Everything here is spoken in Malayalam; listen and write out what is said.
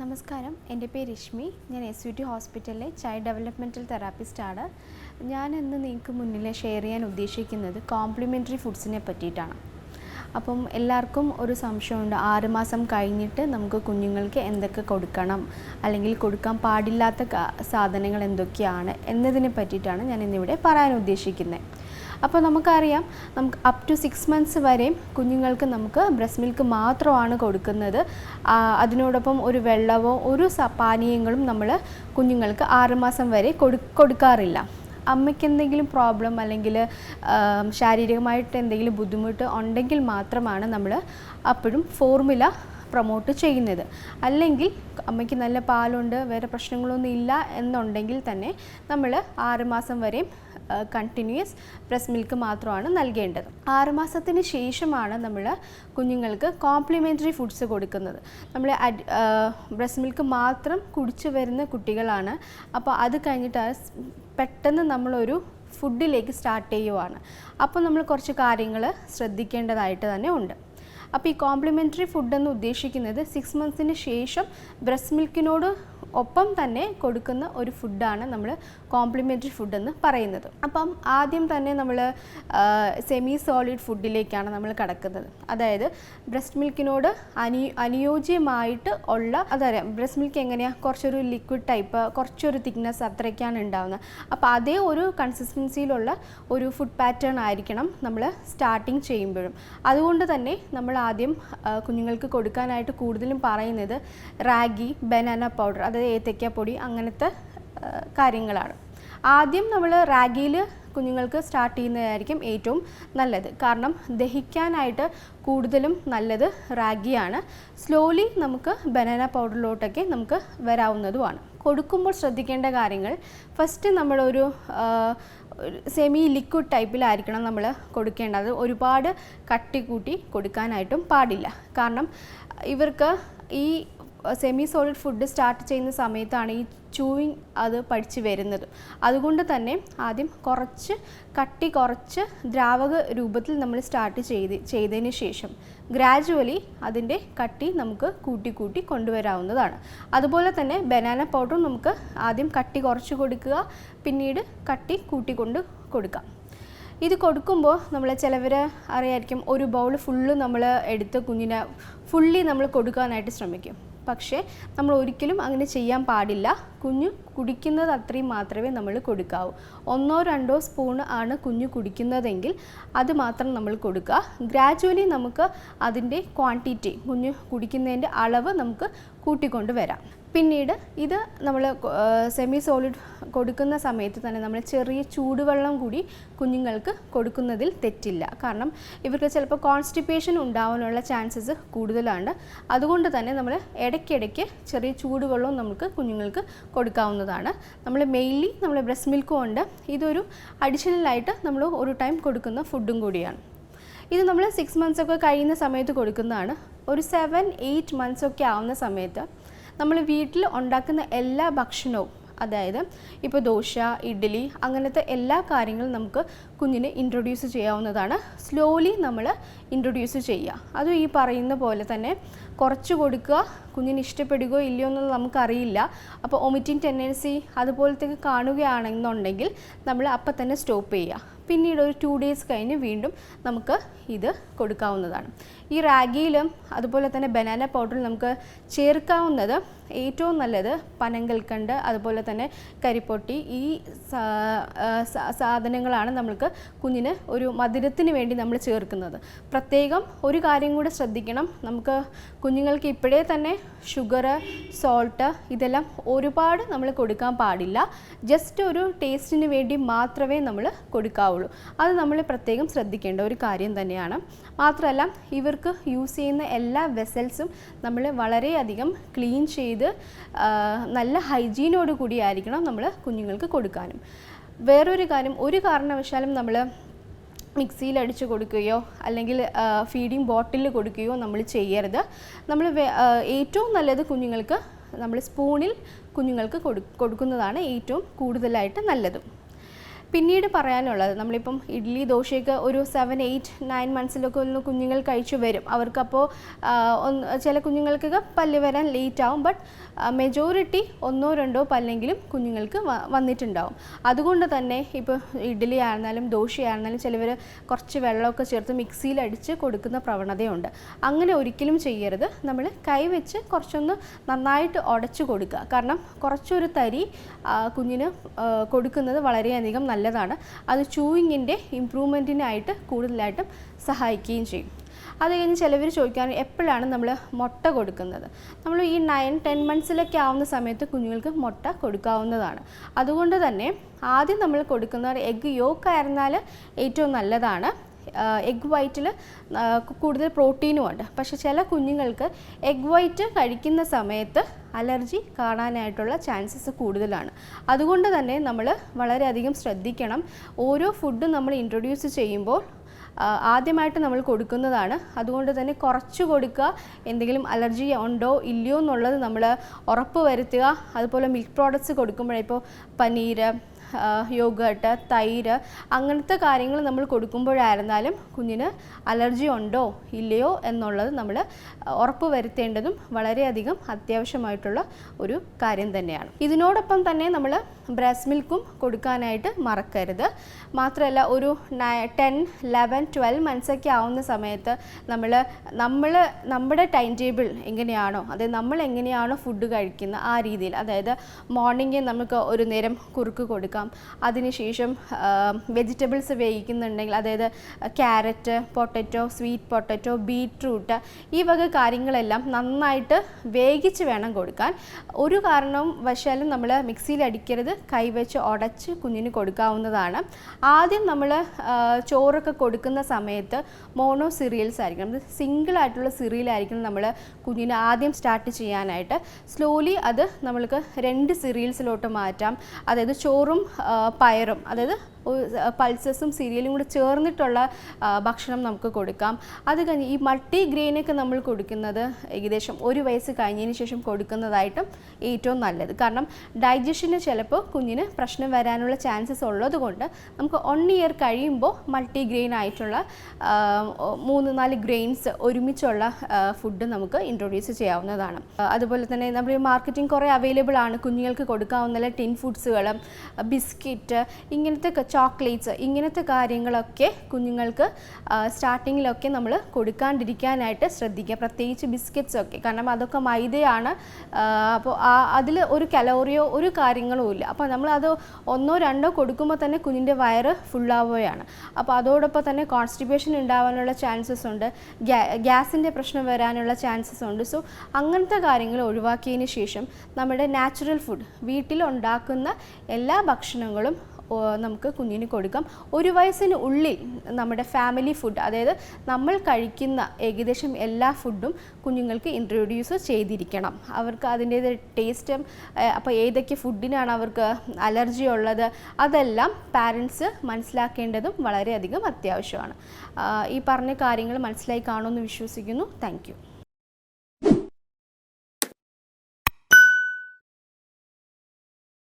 നമസ്കാരം. എന്റെ പേര് രശ്മി. ഞാൻ എസ് യു ടി ഹോസ്പിറ്റലിലെ ചൈൽഡ് ഡെവലപ്മെന്റൽ തെറാപ്പിസ്റ്റാണ്. ഞാൻ ഇന്ന് നിങ്ങൾക്ക് മുന്നിൽ ഷെയർ ചെയ്യാൻ ഉദ്ദേശിക്കുന്നത് കോംപ്ലിമെന്ററി ഫുഡ്സിനെ പറ്റിയിട്ടാണ്. അപ്പം എല്ലാവർക്കും ഒരു സംശയമുണ്ട്. ആറുമാസം കഴിഞ്ഞിട്ട് നമുക്ക് കുഞ്ഞുങ്ങൾക്ക് എന്തൊക്കെ കൊടുക്കണം? അല്ലെങ്കിൽ കൊടുക്കാൻ പാടില്ലാത്ത സാധനങ്ങൾ എന്തൊക്കെയാണ്? എന്നതിനെ പറ്റിയിട്ടാണ് ഞാൻ ഇന്നിവിടെ പറയാൻ ഉദ്ദേശിക്കുന്നത്. അപ്പോൾ നമുക്കറിയാം നമുക്ക് അപ് ടു സിക്സ് മന്ത്സ് വരെയും കുഞ്ഞുങ്ങൾക്ക് നമുക്ക് ബ്രസ്റ്റ് മിൽക്ക് മാത്രമാണ് കൊടുക്കുന്നത്. അതിനോടൊപ്പം ഒരു വെള്ളമോ ഒരു പാനീയങ്ങളും നമ്മൾ കുഞ്ഞുങ്ങൾക്ക് ആറുമാസം വരെ കൊടു കൊടുക്കാറില്ല. അമ്മയ്ക്ക് എന്തെങ്കിലും പ്രോബ്ലം അല്ലെങ്കിൽ ശാരീരികമായിട്ട് എന്തെങ്കിലും ബുദ്ധിമുട്ട് ഉണ്ടെങ്കിൽ മാത്രമാണ് നമ്മൾ അപ്പോഴും ഫോർമുല പ്രൊമോട്ട് ചെയ്യുന്നത്. അല്ലെങ്കിൽ അമ്മയ്ക്ക് നല്ല പാലുണ്ട് വേറെ പ്രശ്നങ്ങളൊന്നും ഇല്ല എന്നുണ്ടെങ്കിൽ തന്നെ നമ്മൾ ആറുമാസം വരെയും കണ്ടിന്യൂസ് ബ്രസ് മിൽക്ക് മാത്രമാണ് നൽകേണ്ടത്. ആറുമാസത്തിന് ശേഷമാണ് നമ്മൾ കുഞ്ഞുങ്ങൾക്ക് കോംപ്ലിമെന്ററി ഫുഡ്സ് കൊടുക്കുന്നത്. നമ്മൾ ബ്രസ്റ്റ് മിൽക്ക് മാത്രം കുടിച്ചു വരുന്ന കുട്ടികളാണ്. അപ്പോൾ അത് കഴിഞ്ഞിട്ട് പെട്ടെന്ന് നമ്മളൊരു ഫുഡിലേക്ക് സ്റ്റാർട്ട് ചെയ്യുവാണ്. അപ്പോൾ നമ്മൾ കുറച്ച് കാര്യങ്ങൾ ശ്രദ്ധിക്കേണ്ടതായിട്ട് തന്നെ ഉണ്ട്. അപ്പോൾ ഈ കോംപ്ലിമെന്ററി ഫുഡ് എന്ന് ഉദ്ദേശിക്കുന്നത് സിക്സ് മന്ത്സിന് ശേഷം ബ്രസ്റ്റ് മിൽക്കിനോട് ഒപ്പം തന്നെ കൊടുക്കുന്ന ഒരു ഫുഡാണ് നമ്മൾ കോംപ്ലിമെന്ററി ഫുഡ് എന്ന് പറയുന്നത്. അപ്പം ആദ്യം തന്നെ നമ്മൾ സെമി സോളിഡ് ഫുഡിലേക്കാണ് നമ്മൾ കടക്കുന്നത്. അതായത് ബ്രസ്റ്റ് മിൽക്കിനോട് അനു അനുയോജ്യമായിട്ട് ഉള്ള അതറിയാം ബ്രസ്റ്റ് മിൽക്ക് എങ്ങനെയാണ് കുറച്ചൊരു ലിക്വിഡ് ടൈപ്പ് കുറച്ചൊരു തിക്നെസ് അത്രയ്ക്കാണ് ഉണ്ടാവുന്നത് അപ്പോൾ അതേ ഒരു കൺസിസ്റ്റൻസിയിലുള്ള ഒരു ഫുഡ് പാറ്റേൺ ആയിരിക്കണം നമ്മൾ സ്റ്റാർട്ടിങ് ചെയ്യുമ്പോഴും. അതുകൊണ്ട് തന്നെ നമ്മൾ ആദ്യം കുഞ്ഞുങ്ങൾക്ക് കൊടുക്കാനായിട്ട് കൂടുതലും പറയുന്നത് റാഗി ബനാന പൗഡർ അതായത് ഏത്തയ്ക്കാപ്പൊടി അങ്ങനത്തെ കാര്യങ്ങളാണ്. ആദ്യം നമ്മൾ റാഗിയിൽ കുഞ്ഞുങ്ങൾക്ക് സ്റ്റാർട്ട് ചെയ്യുന്നതായിരിക്കും ഏറ്റവും നല്ലത്. കാരണം ദഹിക്കാനായിട്ട് കൂടുതലും നല്ലത് റാഗിയാണ്. സ്ലോലി നമുക്ക് ബനാന പൗഡറിലോട്ടൊക്കെ നമുക്ക് വരാവുന്നതുമാണ്. കൊടുക്കുമ്പോൾ ശ്രദ്ധിക്കേണ്ട കാര്യങ്ങൾ ഫസ്റ്റ് നമ്മളൊരു സെമി ലിക്വിഡ് ടൈപ്പിലായിരിക്കണം നമ്മൾ കൊടുക്കേണ്ടത്. ഒരുപാട് കട്ടി കൂട്ടി കൊടുക്കാനായിട്ടും പാടില്ല. കാരണം ഇവർക്ക് ഈ സെമി സോളിഡ് ഫുഡ് സ്റ്റാർട്ട് ചെയ്യുന്ന സമയത്താണ് ഈ ചൂയിങ് അത് പഠിച്ച് വരുന്നത്. അതുകൊണ്ട് തന്നെ ആദ്യം കുറച്ച് കട്ടി കുറച്ച് ദ്രാവക രൂപത്തിൽ നമ്മൾ സ്റ്റാർട്ട് ചെയ്ത് ചെയ്തതിന് ശേഷം ഗ്രാജുവലി അതിന്റെ കട്ടി നമുക്ക് കൂട്ടി കൂട്ടി കൊണ്ടുവരാവുന്നതാണ്. അതുപോലെ തന്നെ ബനാന പൗഡറും നമുക്ക് ആദ്യം കട്ടി കുറച്ച് കൊടുക്കുക പിന്നീട് കട്ടി കൂട്ടിക്കൊണ്ട് കൊടുക്കാം. ഇത് കൊടുക്കുമ്പോൾ നമ്മൾ ചിലവർ അറിയായിരിക്കും ഒരു ബൗൾ ഫുള്ള് നമ്മൾ എടുത്ത് കുഞ്ഞിനെ ഫുള്ളി നമ്മൾ കൊടുക്കാനായിട്ട് ശ്രമിക്കും. പക്ഷേ നമ്മൾ ഒരിക്കലും അങ്ങനെ ചെയ്യാൻ പാടില്ല. കുഞ്ഞു കുടിക്കുന്നത് അത്രയും മാത്രമേ നമ്മൾ കൊടുക്കാവൂ. ഒന്നോ രണ്ടോ സ്പൂൺ ആണ് കുഞ്ഞു കുടിക്കുന്നതെങ്കിൽ അത് മാത്രം നമ്മൾ കൊടുക്കുക. ഗ്രാജുവലി നമുക്ക് അതിന്റെ ക്വാണ്ടിറ്റി കുഞ്ഞു കുടിക്കുന്നതിന്റെ അളവ് നമുക്ക് കൂട്ടിക്കൊണ്ട് വരാം. പിന്നീട് ഇത് നമ്മൾ സെമി സോളിഡ് കൊടുക്കുന്ന സമയത്ത് തന്നെ നമ്മൾ ചെറിയ ചൂടുവെള്ളം കൂടി കുഞ്ഞുങ്ങൾക്ക് കൊടുക്കുന്നതിൽ തെറ്റില്ല. കാരണം ഇവർക്ക് ചിലപ്പോൾ കോൺസ്റ്റിപ്പേഷൻ ഉണ്ടാവാനുള്ള ചാൻസസ് കൂടുതലാണ്. അതുകൊണ്ട് തന്നെ നമ്മൾ ഇടയ്ക്കിടയ്ക്ക് ചെറിയ ചൂടുവെള്ളവും നമുക്ക് കുഞ്ഞുങ്ങൾക്ക് കൊടുക്കാവുന്നതാണ്. നമ്മൾ മെയിൻലി നമ്മൾ ബ്രസ്റ്റ് മിൽക്കും ഉണ്ട് ഇതൊരു അഡീഷണലായിട്ട് നമ്മൾ ഒരു ടൈം കൊടുക്കുന്ന ഫുഡും കൂടിയാണ്. ഇത് നമ്മൾ സിക്സ് മന്ത്സ് ഒക്കെ കഴിയുന്ന സമയത്ത് കൊടുക്കുന്നതാണ്. ഒരു സെവൻ എയ്റ്റ് മന്ത്സ് ഒക്കെ ആവുന്ന സമയത്ത് നമ്മൾ വീട്ടിൽ ഉണ്ടാക്കുന്ന എല്ലാ ഭക്ഷണവും അതായത് ഇപ്പോൾ ദോശ ഇഡ്ഡലി അങ്ങനത്തെ എല്ലാ കാര്യങ്ങളും നമുക്ക് കുഞ്ഞിന് ഇൻട്രൊഡ്യൂസ് ചെയ്യാവുന്നതാണ്. സ്ലോലി നമ്മൾ ഇൻട്രൊഡ്യൂസ് ചെയ്യുക. അതും ഈ പറയുന്ന പോലെ തന്നെ കുറച്ച് കൊടുക്കുക കുഞ്ഞിന് ഇഷ്ടപ്പെടുകയോ ഇല്ലയോ എന്നുള്ളത് നമുക്കറിയില്ല. അപ്പോൾ ഒമിറ്റിംഗ് ടെൻഡൻസി അതുപോലത്തെ കാണുകയാണെന്നുണ്ടെങ്കിൽ നമ്മൾ അപ്പം തന്നെ സ്റ്റോപ്പ് ചെയ്യുക. പിന്നീട് ഒരു ടു ഡേയ്സ് കഴിഞ്ഞ് വീണ്ടും നമുക്ക് ഇത് കൊടുക്കാവുന്നതാണ്. ഈ റാഗിയിലും അതുപോലെ തന്നെ ബനാന പൗഡറിൽ നമുക്ക് ചേർക്കാവുന്നത് ഏറ്റവും നല്ലത് പനങ്കൽക്കണ്ട് അതുപോലെ തന്നെ കരിപ്പൊട്ടി. ഈ സാധനങ്ങളാണ് നമ്മൾക്ക് കുഞ്ഞിന് ഒരു മധുരത്തിന് വേണ്ടി നമ്മൾ ചേർക്കുന്നത്. പ്രത്യേകം ഒരു കാര്യം കൂടെ ശ്രദ്ധിക്കണം. നമുക്ക് കുഞ്ഞുങ്ങൾക്ക് ഇപ്പോഴേ തന്നെ ഷുഗർ സോൾട്ട് ഇതെല്ലാം ഒരുപാട് നമ്മൾ കൊടുക്കാൻ പാടില്ല. ജസ്റ്റ് ഒരു ടേസ്റ്റിന് വേണ്ടി മാത്രമേ നമ്മൾ കൊടുക്കാവുള്ളൂ. അത് നമ്മൾ പ്രത്യേകം ശ്രദ്ധിക്കേണ്ട ഒരു കാര്യം തന്നെയാണ്. മാത്രമല്ല ഇവർക്ക് യൂസ് ചെയ്യുന്ന എല്ലാ വെസൽസും നമ്മൾ വളരെയധികം ക്ലീൻ ചെയ്ത് നല്ല ഹൈജീനോട് കൂടിയായിരിക്കണം നമ്മൾ കുഞ്ഞുങ്ങൾക്ക് കൊടുക്കാനും. വേറൊരു കാര്യം ഒരു കാരണവശാലും നമ്മൾ മിക്സിയിൽ അടിച്ച് കൊടുക്കുകയോ അല്ലെങ്കിൽ ഫീഡിങ് ബോട്ടിലിൽ കൊടുക്കുകയോ നമ്മൾ ചെയ്യരുത്. നമ്മൾ ഏറ്റവും നല്ലത് കുഞ്ഞുങ്ങൾക്ക് നമ്മൾ സ്പൂണിൽ കുഞ്ഞുങ്ങൾക്ക് കൊടു കൊടുക്കുന്നതാണ് ഏറ്റവും കൂടുതലായിട്ട് നല്ലത്. പിന്നീട് പറയാനുള്ളത് നമ്മളിപ്പം ഇഡ്ഡലി ദോശയൊക്കെ ഒരു സെവൻ എയ്റ്റ് നയൻ മന്ത്സിലൊക്കെ ഒന്ന് കുഞ്ഞുങ്ങൾ കഴിച്ചു വരും. അവർക്കപ്പോൾ ചില കുഞ്ഞുങ്ങൾക്കൊക്കെ പല്ല് വരാൻ ലേറ്റ് ആവും. ബട്ട് മെജോറിറ്റി ഒന്നോ രണ്ടോ പല്ലെങ്കിലും കുഞ്ഞുങ്ങൾക്ക് വന്നിട്ടുണ്ടാവും. അതുകൊണ്ട് തന്നെ ഇപ്പോൾ ഇഡ്ഡലി ആയിരുന്നാലും ദോശയായിരുന്നാലും ചിലവർ കുറച്ച് വെള്ളമൊക്കെ ചേർത്ത് മിക്സിയിൽ അടിച്ച് കൊടുക്കുന്ന പ്രവണതയുണ്ട്. അങ്ങനെ ഒരിക്കലും ചെയ്യരുത്. നമ്മൾ കൈവച്ച് കുറച്ചൊന്ന് നന്നായിട്ട് ഉടച്ചു കൊടുക്കുക. കാരണം കുറച്ചൊരു തരി കുഞ്ഞിന് കൊടുക്കുന്നത് വളരെയധികം നല്ലതാണ്. അത് ചൂയിങ്ങിന്റെ ഇമ്പ്രൂവ്മെന്റിനായിട്ട് കൂടുതലായിട്ടും സഹായിക്കുകയും ചെയ്യും. അത് കഴിഞ്ഞ് ചിലവർ ചോദിക്കാൻ എപ്പോഴാണ് നമ്മൾ മുട്ട കൊടുക്കുന്നത്? നമ്മൾ ഈ നയൻ ടെൻ മന്ത്സിലൊക്കെ ആവുന്ന സമയത്ത് കുഞ്ഞുങ്ങൾക്ക് മുട്ട കൊടുക്കാവുന്നതാണ്. അതുകൊണ്ട് തന്നെ ആദ്യം നമ്മൾ കൊടുക്കുന്ന എഗ്ഗ് യോക്കായിരുന്നാൽ ഏറ്റവും നല്ലതാണ്. എഗ് വൈറ്റിൽ കൂടുതൽ പ്രോട്ടീനും ഉണ്ട്. പക്ഷെ ചില കുഞ്ഞുങ്ങൾക്ക് എഗ് വൈറ്റ് കഴിക്കുന്ന സമയത്ത് അലർജി കാണാനായിട്ടുള്ള ചാൻസസ് കൂടുതലാണ്. അതുകൊണ്ട് തന്നെ നമ്മൾ വളരെയധികം ശ്രദ്ധിക്കണം. ഓരോ ഫുഡും നമ്മൾ ഇൻട്രൊഡ്യൂസ് ചെയ്യുമ്പോൾ ആദ്യമായിട്ട് നമ്മൾ കൊടുക്കുന്നതാണ്. അതുകൊണ്ട് തന്നെ കുറച്ച് കൊടുക്കുക. എന്തെങ്കിലും അലർജി ഉണ്ടോ ഇല്ലയോ എന്നുള്ളത് നമ്മൾ ഉറപ്പ് വരുത്തുക. അതുപോലെ മിൽക്ക് പ്രോഡക്ട്സ് കൊടുക്കുമ്പോഴേ ഇപ്പോൾ പനീര് യോഗട്ട് തൈര് അങ്ങനത്തെ കാര്യങ്ങൾ നമ്മൾ കൊടുക്കുമ്പോഴായിരുന്നാലും കുഞ്ഞിന് അലർജി ഉണ്ടോ ഇല്ലയോ എന്നുള്ളത് നമ്മൾ ഉറപ്പ് വരുത്തേണ്ടതും വളരെയധികം അത്യാവശ്യമായിട്ടുള്ള ഒരു കാര്യം തന്നെയാണ്. ഇതിനോടൊപ്പം തന്നെ നമ്മൾ ബ്രസ് മിൽക്കും കൊടുക്കാനായിട്ട് മറക്കരുത്. മാത്രമല്ല ഒരു ടെൻ ലെവൻ ട്വൽവ് മന്ത്സൊക്കെ ആവുന്ന സമയത്ത് നമ്മൾ നമ്മൾ നമ്മുടെ ടൈം ടേബിൾ എങ്ങനെയാണോ അതായത് നമ്മൾ എങ്ങനെയാണോ ഫുഡ് കഴിക്കുന്നത് ആ രീതിയിൽ അതായത് മോർണിംഗ് നമുക്ക് ഒരു നേരം കുറുക്ക് കൊടുക്കാം അതിനുശേഷം വെജിറ്റബിൾസ് വേവിക്കുന്നുണ്ടെങ്കിൽ അതായത് carrot potato sweet potato beetroot ഈ വക കാര്യങ്ങളെല്ലാം നന്നായിട്ട് വേവിച്ച് വേണം കൊടുക്കാൻ. ഒരു കാരണവും വശാലും നമ്മൾ മിക്സിയിൽ അടിക്കരുത് കൈവച്ച് ഉടച്ച് കുഞ്ഞിന് കൊടുക്കാവുന്നതാണ്. ആദ്യം നമ്മൾ ചോറൊക്കെ കൊടുക്കുന്ന സമയത്ത് മോണോ സിറിയൽസ് ആയിരിക്കണം. സിംഗിൾ ആയിട്ടുള്ള സിറിയലായിരിക്കണം നമ്മൾ കുഞ്ഞിന് ആദ്യം സ്റ്റാർട്ട് ചെയ്യാനായിട്ട്. സ്ലോലി അത് നമ്മൾക്ക് രണ്ട് സിറിയൽസിലോട്ട് മാറ്റാം. അതായത് ചോറും പയറും. അതായത് പൾസസും സീരിയലും കൂടി ചേർന്നിട്ടുള്ള ഭക്ഷണം നമുക്ക് കൊടുക്കാം. അത് കഴിഞ്ഞ് ഈ മൾട്ടി ഗ്രെയിനൊക്കെ നമ്മൾ കൊടുക്കുന്നത് ഏകദേശം ഒരു വയസ്സ് കഴിഞ്ഞതിന് ശേഷം കൊടുക്കുന്നതായിട്ടും ഏറ്റവും നല്ലത്. കാരണം ഡൈജഷന് ചിലപ്പോൾ കുഞ്ഞിന് പ്രശ്നം വരാനുള്ള ചാൻസസ് ഉള്ളത് കൊണ്ട് നമുക്ക് വൺ ഇയർ കഴിയുമ്പോൾ മൾട്ടി ഗ്രെയിൻ ആയിട്ടുള്ള മൂന്ന് നാല് ഗ്രെയിൻസ് ഒരുമിച്ചുള്ള ഫുഡ് നമുക്ക് ഇൻട്രൊഡ്യൂസ് ചെയ്യാവുന്നതാണ്. അതുപോലെ തന്നെ നമ്മുടെ മാർക്കറ്റിംഗ് കുറേ അവൈലബിൾ ആണ്. കുഞ്ഞുങ്ങൾക്ക് കൊടുക്കാവുന്ന ടിൻ ഫുഡ്സുകൾ ബിസ്ക്കറ്റ് ഇങ്ങനത്തെ ചോക്ലേറ്റ്സ് ഇങ്ങനത്തെ കാര്യങ്ങളൊക്കെ കുഞ്ഞുങ്ങൾക്ക് സ്റ്റാർട്ടിങ്ങിലൊക്കെ നമ്മൾ കൊടുക്കാണ്ടിരിക്കാനായിട്ട് ശ്രദ്ധിക്കുക. പ്രത്യേകിച്ച് ബിസ്ക്കറ്റ്സ് ഒക്കെ. കാരണം അതൊക്കെ മൈദയാണ്. അപ്പോൾ അതിൽ ഒരു കലോറിയോ ഒരു കാര്യങ്ങളോ ഇല്ല. അപ്പോൾ നമ്മൾ അത് ഒന്നോ രണ്ടോ കൊടുക്കുമ്പോൾ തന്നെ കുഞ്ഞിന്റെ വയറ് ഫുള്ളാവുകയാണ്. അപ്പോൾ അതോടൊപ്പം തന്നെ കോൺസ്റ്റിപ്പേഷൻ ഉണ്ടാവാനുള്ള ചാൻസസ് ഉണ്ട്. ഗ്യാസിന്റെ പ്രശ്നം വരാനുള്ള ചാൻസസ് ഉണ്ട്. സോ അങ്ങനത്തെ കാര്യങ്ങൾ ഒഴിവാക്കിയതിന് ശേഷം നമ്മുടെ നാച്ചുറൽ ഫുഡ് വീട്ടിലുണ്ടാക്കുന്ന എല്ലാ ഭക്ഷണങ്ങളും നമുക്ക് കുഞ്ഞിന് കൊടുക്കാം. ഒരു വയസ്സിന് ഉള്ളിൽ നമ്മുടെ ഫാമിലി ഫുഡ് അതായത് നമ്മൾ കഴിക്കുന്ന ഏകദേശം എല്ലാ ഫുഡും കുഞ്ഞുങ്ങൾക്ക് ഇൻട്രൊഡ്യൂസ് ചെയ്തിരിക്കണം. അവർക്ക് അതിന്റെ ടേസ്റ്റും അപ്പോൾ ഏതൊക്കെ ഫുഡിനാണ് അവർക്ക് അലർജി ഉള്ളത് അതെല്ലാം പാരൻസ് മനസ്സിലാക്കേണ്ടതും വളരെയധികം അത്യാവശ്യമാണ്. ഈ പറഞ്ഞ കാര്യങ്ങൾ മനസ്സിലായി കാണുമെന്ന് വിശ്വസിക്കുന്നു. താങ്ക്